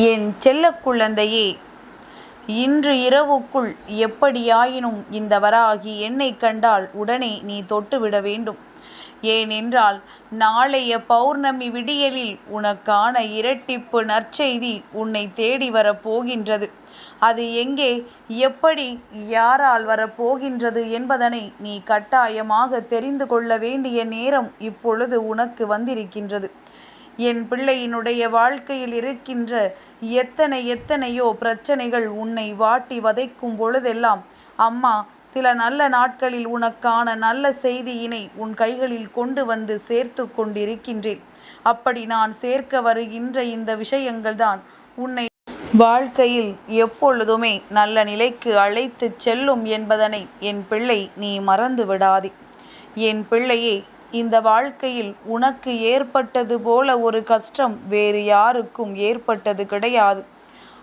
என் செல்ல குழந்தையே இன்று இரவுக்குள் எப்படியாயினும் இந்த வராகி என்னை கண்டால் உடனே நீ தொட்டுவிட வேண்டும். ஏனென்றால் நாளைய பௌர்ணமி விடியலில் உனக்கான இரட்டிப்பு நற்செய்தி உன்னை தேடி வரப் போகின்றது அது எங்கே எப்படி யாரால் வரப்போகின்றது என்பதனை நீ கட்டாயமாக தெரிந்து கொள்ள வேண்டிய நேரம் இப்பொழுது உனக்கு வந்திருக்கின்றது. என் பிள்ளையினுடைய வாழ்க்கையில் இருக்கின்ற எத்தனை எத்தனையோ பிரச்சனைகள் உன்னை வாட்டி வதைக்கும் பொழுதெல்லாம் அம்மா சில நல்ல நாட்களில் உனக்கான நல்ல செய்தியினை உன் கைகளில் கொண்டு வந்து சேர்த்து கொண்டிருக்கின்றேன். அப்படி நான் சேர்க்க வருகின்ற இந்த விஷயங்கள்தான் உன்னை வாழ்க்கையில் எப்பொழுதுமே நல்ல நிலைக்கு அழைத்துச் செல்லும் என்பதனை என் பிள்ளை நீ மறந்து விடாதே என் பிள்ளையே இந்த வாழ்க்கையில் உனக்கு ஏற்பட்டது போல ஒரு கஷ்டம் வேறு யாருக்கும் ஏற்பட்டது கிடையாது.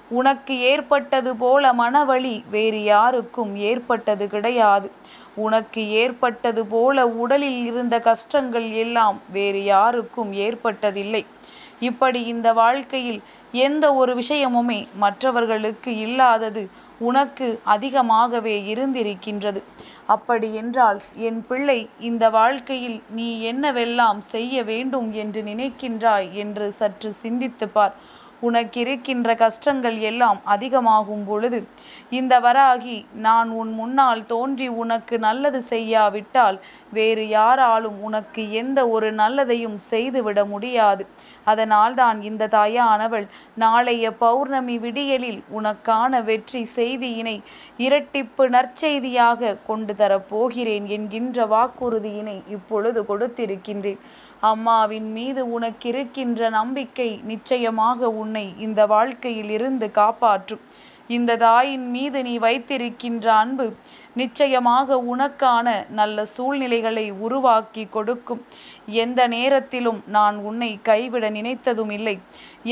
உனக்கு ஏற்பட்டது போல மனவழி வேறு யாருக்கும் ஏற்பட்டது கிடையாது. உனக்கு ஏற்பட்டது போல உடலில் இருந்த கஷ்டங்கள் எல்லாம் வேறு யாருக்கும் ஏற்பட்டதில்லை. இப்படி இந்த வாழ்க்கையில் எந்த ஒரு விஷயமுமே மற்றவர்களுக்கு இல்லாதது உனக்கு அதிகமாகவே இருந்திருக்கின்றது. அப்படியென்றால் என் பிள்ளை இந்த வாழ்க்கையில் நீ என்னவெல்லாம் செய்ய வேண்டும் என்று நினைக்கின்றாய் என்று சற்று சிந்தித்துப்பார் பார். உனக்கிருக்கின்ற கஷ்டங்கள் எல்லாம் அதிகமாகும் பொழுது இந்த வராகி நான் உன் முன்னால் தோன்றி உனக்கு நல்லது செய்யாவிட்டால் வேறு யாராலும் உனக்கு எந்த ஒரு நல்லதையும் செய்துவிட முடியாது. அதனால்தான் இந்த தாயானவள் நாளைய பௌர்ணமி விடியலில் உனக்கான வெற்றி செய்தியினை இரட்டிப்பு நற்செய்தியாக கொண்டு தரப்போகிறேன் என்கின்ற வாக்குறுதியினை இப்பொழுது கொடுத்திருக்கின்றேன். அம்மாவின் மீது உனக்கிருக்கின்ற நம்பிக்கை நிச்சயமாக உன் உன்னை இந்த வாழ்க்கையில் இருந்து காப்பாற்றும் இந்த தாயின் மீது நீ வைத்திருக்கின்ற அன்பு நிச்சயமாக உனக்கான நல்ல சூழ்நிலைகளை உருவாக்கி கொடுக்கும். எந்த நேரத்திலும் நான் உன்னை கைவிட நினைத்ததும் இல்லை.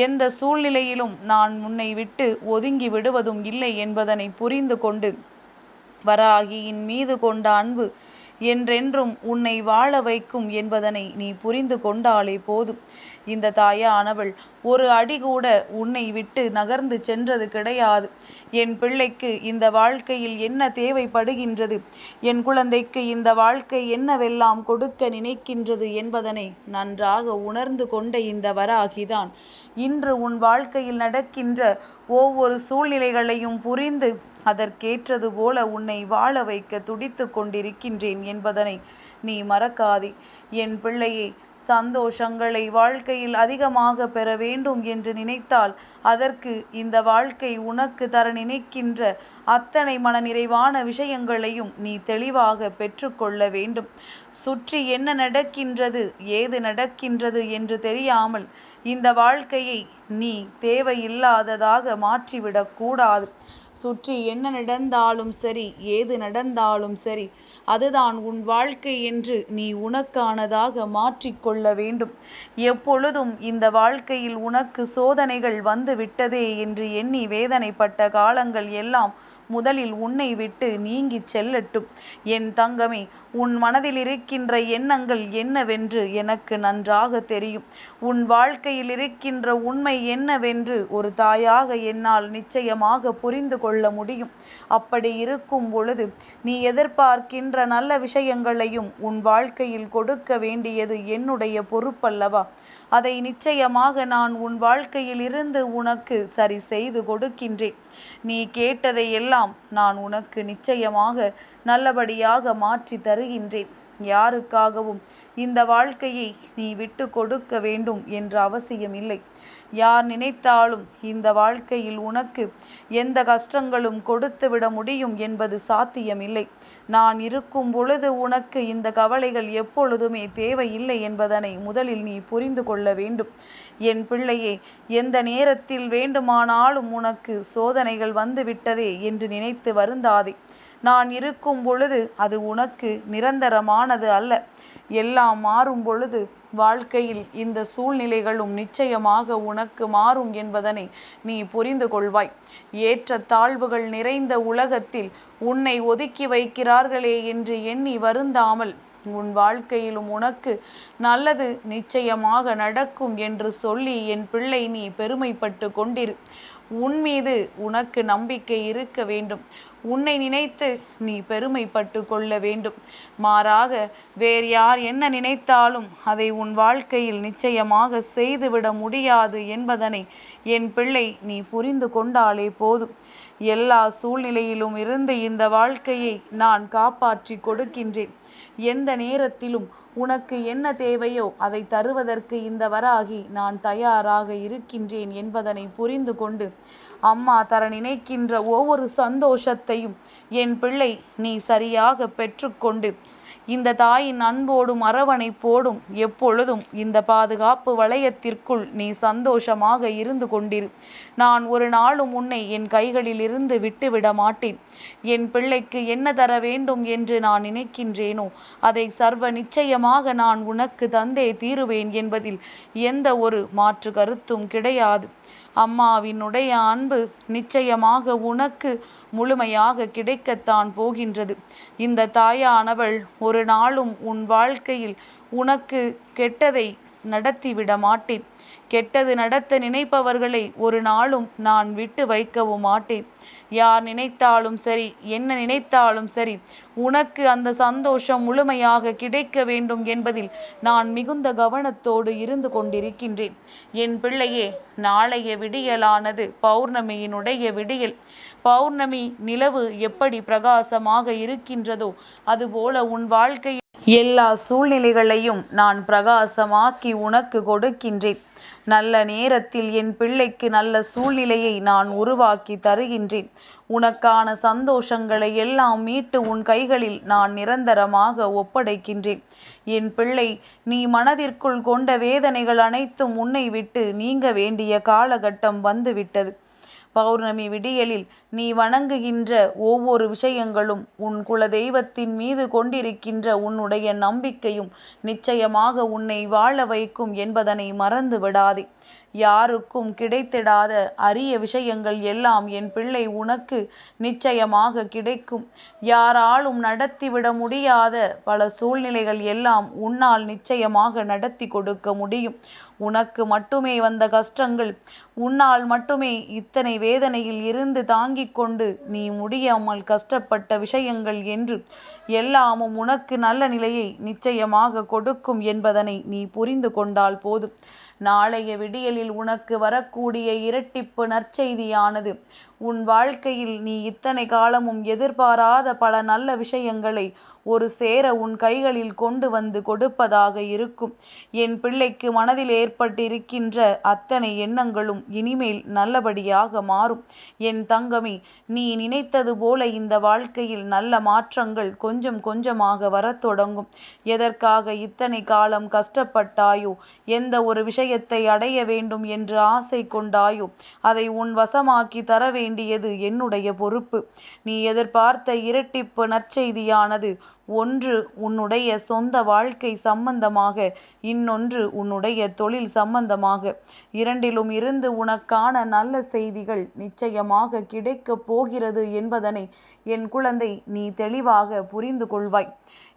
எந்த சூழ்நிலையிலும் நான் உன்னை விட்டு ஒதுங்கி விடுவதும் இல்லை என்பதனை புரிந்து கொண்டு வராகியின் மீது கொண்ட அன்பு என்றென்றும் உன்னை வாழ வைக்கும் என்பதனை நீ புரிந்து கொண்டாலே போதும். இந்த தாயானவள் ஒரு அடி கூட உன்னை விட்டு நகர்ந்து சென்றது கிடையாது. என் பிள்ளைக்கு இந்த வாழ்க்கையில் என்ன தேவைப்படுகின்றது? என் குழந்தைக்கு இந்த வாழ்க்கை என்னவெல்லாம் கொடுக்க நினைக்கின்றது என்பதனை நன்றாக உணர்ந்து கொண்ட இந்த வராகிதான். இன்று உன் வாழ்க்கையில் நடக்கின்ற ஒவ்வொரு சூழ்நிலைகளையும் புரிந்து அதற்கேற்றது போல உன்னை வாழ வைக்க துடித்து கொண்டிருக்கின்றேன் என்பதனை நீ மறக்காதே. என் பிள்ளையே சந்தோஷங்களை வாழ்க்கையில் அதிகமாக பெற வேண்டும் என்று நினைத்தால் அதற்கு இந்த வாழ்க்கை உனக்கு தர நினைக்கின்ற அத்தனை மனநிறைவான விஷயங்களையும் நீ தெளிவாக பெற்றுக்கொள்ள வேண்டும். சுற்றி என்ன நடக்கின்றது ஏது நடக்கின்றது என்று தெரியாமல் இந்த வாழ்க்கையை நீ தேவையில்லாததாக மாற்றிவிடக் கூடாது. சுற்றி என்ன நடந்தாலும் சரி ஏது நடந்தாலும் சரி அதுதான் உன் வாழ்க்கை என்று நீ உனக்கானதாக மாற்றிக்கொள்ள வேண்டும். எப்பொழுதும் இந்த வாழ்க்கையில் உனக்கு சோதனைகள் வந்து விட்டதே என்று எண்ணி வேதனைப்பட்ட காலங்கள் எல்லாம் முதலில் உன்னை விட்டு நீங்கிச் செல்லட்டும். என் தங்கமே உன் மனதில் இருக்கின்ற எண்ணங்கள் என்னவென்று எனக்கு நன்றாக தெரியும். உன் வாழ்க்கையில் இருக்கின்ற உண்மை என்னவென்று ஒரு தாயாக என்னால் நிச்சயமாக புரிந்து கொள்ள முடியும். அப்படி இருக்கும் பொழுது நீ எதிர்பார்க்கின்ற நல்ல விஷயங்களையும் உன் வாழ்க்கையில் கொடுக்க வேண்டியது என்னுடைய பொறுப்பல்லவா? அதை நிச்சயமாக நான் உன் வாழ்க்கையில் இருந்து உனக்கு சரி செய்து கொடுக்கின்றேன். நீ கேட்டதை எல்லாம் நான் உனக்கு நிச்சயமாக நல்லபடியாக மாற்றி தருகின்றேன். யாருக்காகவும் இந்த வாழ்க்கையை நீ விட்டு கொடுக்க வேண்டும் என்ற அவசியம் இல்லை. யார் நினைத்தாலும் இந்த வாழ்க்கையில் உனக்கு எந்த கஷ்டங்களும் கொடுத்து விட முடியும் என்பது சாத்தியமில்லை. நான் இருக்கும் பொழுது உனக்கு இந்த கவலைகள் எப்பொழுதுமே தேவையில்லை என்பதனை முதலில் நீ புரிந்து கொள்ள வேண்டும். என் பிள்ளையே எந்த நேரத்தில் வேண்டுமானாலும் உனக்கு சோதனைகள் வந்துவிட்டதே என்று நினைத்து வருந்தாதே. நான் இருக்கும் பொழுது அது உனக்கு நிரந்தரமானது அல்ல. எல்லாம் மாறும் பொழுது வாழ்க்கையில் இந்த சூழ்நிலைகளும் நிச்சயமாக உனக்கு மாறும் என்பதனை நீ புரிந்து கொள்வாய். ஏற்ற தாழ்வுகள் நிறைந்த உலகத்தில் உன்னை ஒதுக்கி வைக்கிறார்களே என்று எண்ணி வருந்தாமல் உன் வாழ்க்கையிலும் உனக்கு நல்லது நிச்சயமாக நடக்கும் என்று சொல்லி என் பிள்ளை நீ பெருமைப்பட்டு கொண்டிரு. உன் மீது உனக்கு நம்பிக்கை இருக்க வேண்டும். உன்னை நினைத்து நீ பெருமைப்பட்டு கொள்ள வேண்டும். மாறாக வேறு யார் என்ன நினைத்தாலும் அதை உன் வாழ்க்கையில் நிச்சயமாக செய்துவிட முடியாது என்பதனை என் பிள்ளை நீ புரிந்து கொண்டாலே போதும். எல்லா சூழ்நிலையிலும் இருந்து இந்த வாழ்க்கையை நான் காப்பாற்றி கொடுக்கின்றேன். எந்த நேரத்திலும் உனக்கு என்ன தேவையோ அதை தருவதற்கு இந்த வராகி நான் தயாராக இருக்கின்றேன் என்பதனை புரிந்து கொண்டு அம்மா தர நினைக்கின்ற ஒவ்வொரு சந்தோஷத்தையும் என் பிள்ளை நீ சரியாக பெற்றுக்கொண்டு இந்த தாயின் அன்போடும் அரவணைப்போடும் எப்பொழுதும் இந்த பாதுகாப்பு வளையத்திற்குள் நீ சந்தோஷமாக இருந்து கொண்டிரு. நான் ஒரு நாளும் உன்னை என் கைகளில் இருந்து விட்டுவிட மாட்டேன். என் பிள்ளைக்கு என்ன தர வேண்டும் என்று நான் நினைக்கின்றேனோ அதை சர்வ நிச்சயமாக நான் உனக்கு தந்தே தீருவேன் என்பதில் எந்த ஒரு மாற்று கருத்தும் கிடையாது. அம்மாவினுடைய அன்பு நிச்சயமாக உனக்கு முழுமையாக கிடைக்கத்தான் போகின்றது. இந்த தாயானவள் ஒரு நாளும் உன் வாழ்க்கையில் உனக்கு கெட்டதை நடத்திவிட மாட்டேன். கெட்டது நடத்த நினைப்பவர்களை ஒரு நாளும் நான் விட்டு வைக்கவும் மாட்டேன். யார் நினைத்தாலும் சரி என்ன நினைத்தாலும் சரி உனக்கு அந்த சந்தோஷம் முழுமையாக கிடைக்க வேண்டும் என்பதில் நான் மிகுந்த கவனத்தோடு இருந்து கொண்டிருக்கின்றேன். என் பிள்ளையே நாளைய விடியலானது பௌர்ணமியினுடைய விடியல். பௌர்ணமி நிலவு எப்படி பிரகாசமாக இருக்கின்றதோ அதுபோல உன் வாழ்க்கையில் எல்லா சூழ்நிலைகளையும் நான் பிரகாசமாக்கி உனக்கு கொடுக்கின்றேன். நல்ல நேரத்தில் என் பிள்ளைக்கு நல்ல சூழ்நிலையை நான் உருவாக்கி தருகின்றேன். உனக்கான சந்தோஷங்களை எல்லாம் மீட்டு உன் கைகளில் நான் நிரந்தரமாக ஒப்படைக்கின்றேன். என் பிள்ளை நீ மனதிற்குள் கொண்ட வேதனைகள் அனைத்தும் உன்னை விட்டு நீங்க வேண்டிய காலகட்டம் வந்துவிட்டது. பௌர்ணமி விடியலில் நீ வணங்குகின்ற ஒவ்வொரு விஷயங்களும் உன் குல தெய்வத்தின் மீது கொண்டிருக்கின்ற உன்னுடைய நம்பிக்கையும் நிச்சயமாக உன்னை வாழ வைக்கும் என்பதனை மறந்து விடாதே. யாருக்கும் கிடைத்திடாத அரிய விஷயங்கள் எல்லாம் என் பிள்ளை உனக்கு நிச்சயமாக கிடைக்கும். யாராலும் நடத்திவிட முடியாத பல சூழ்நிலைகள் எல்லாம் உன்னால் நிச்சயமாக நடத்தி கொடுக்க முடியும். உனக்கு மட்டுமே வந்த கஷ்டங்கள். உன்னால் மட்டுமே இத்தனை வேதனையில் இருந்து தாங்கிக் கொண்டு நீ முடியாமல் கஷ்டப்பட்ட விஷயங்கள் என்று எல்லாமும் உனக்கு நல்ல நிலையை நிச்சயமாக கொடுக்கும் என்பதனை நீ புரிந்து கொண்டால் போதும். நாளைய விடியலில் உனக்கு வரக்கூடிய இரட்டிப்பு நற்செய்தியானது உன் வாழ்க்கையில் நீ இத்தனை காலமும் எதிர்பாராத பல நல்ல விஷயங்களை ஒரு சேர உன் கைகளில் கொண்டு வந்து கொடுப்பதாக இருக்கும். என் பிள்ளைக்கு மனதில் ஏற்பட்டிருக்கின்ற அத்தனை எண்ணங்களும் இனிமேல் நல்லபடியாக மாறும். என் தங்கமே நீ நினைத்தது போல இந்த வாழ்க்கையில் நல்ல மாற்றங்கள் கொஞ்சம் கொஞ்சமாக வரத் தொடங்கும். எதற்காக இத்தனை காலம் கஷ்டப்பட்டாயோ எந்த ஒரு விஷயத்தை அடைய வேண்டும் என்று ஆசை கொண்டாயோ அதை உன் வசமாக்கி தர வேண்டியது என்னுடைய பொறுப்பு. நீ எதிர்பார்த்த இரட்டிப்பு நற்செய்தியானது ஒன்று உன்னுடைய சொந்த வாழ்க்கை சம்பந்தமாக இன்னொன்று உன்னுடைய தொழில் சம்பந்தமாக. இரண்டிலும் இருந்து உனக்கான நல்ல செய்திகள் நிச்சயமாக கிடைக்கப் போகிறது என்பதனை என் குழந்தை நீ தெளிவாக புரிந்து கொள்வாய்.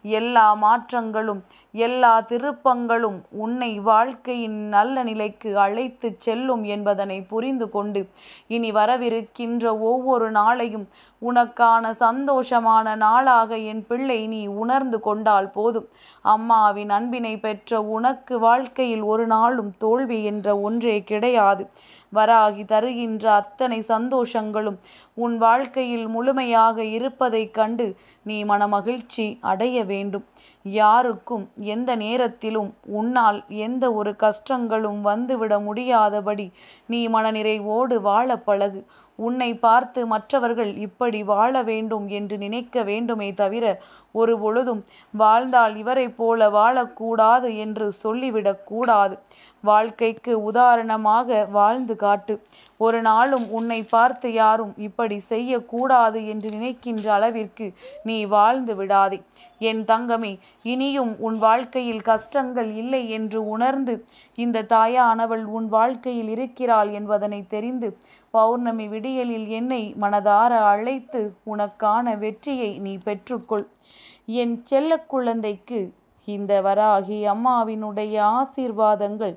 எல்லா மாற்றங்களும் எல்லா திருப்பங்களும் உன்னை வாழ்க்கையின் நல்ல நிலைக்கு அழைத்துச் செல்லும் என்பதனை புரிந்து கொண்டு இனி வரவிருக்கின்ற ஒவ்வொரு நாளையும் உனக்கான சந்தோஷமான நாளாக என் பிள்ளை நீ உணர்ந்து கொண்டால் போதும். அம்மாவின் அன்பினை பெற்ற உனக்கு வாழ்க்கையில் ஒரு நாளும் தோல்வி என்ற ஒன்றே கிடையாது. வராகி தருகின்ற அத்தனை சந்தோஷங்களும் உன் வாழ்க்கையில் முழுமையாக இருப்பதைக் கண்டு நீ மனமகிழ்ச்சி அடைய வேண்டும். யாருக்கும் எந்த நேரத்திலும் உன்னால் எந்த ஒரு கஷ்டங்களும் வந்துவிட முடியாதபடி நீ மனநிறைவோடு வாழ பழகு. உன்னை பார்த்து மற்றவர்கள் இப்படி வாழ வேண்டும் என்று நினைக்க வேண்டுமே தவிர ஒரு பொழுதும் வாழ்ந்தால் இவரை போல வாழக்கூடாது என்று சொல்லிவிடக்கூடாது வாழ்க்கைக்கு உதாரணமாக வாழ்ந்து காட்டு. ஒரு நாளும் உன்னை பார்த்து யாரும் இப்படி செய்யக்கூடாது என்று நினைக்கின்ற அளவிற்கு நீ வாழ்ந்து விடாதே. என் தங்கமே இனியும் உன் வாழ்க்கையில் கஷ்டங்கள் இல்லை என்று உணர்ந்து இந்த தாயானவள் உன் வாழ்க்கையில் இருக்கிறாள் என்பதனை தெரிந்து பௌர்ணமி விடியலில் என்னை மனதார அழைத்து உனக்கான வெற்றியை நீ பெற்றுக்கொள். என் செல்ல குழந்தைக்கு இந்த வராகி அம்மாவினுடைய ஆசீர்வாதங்கள்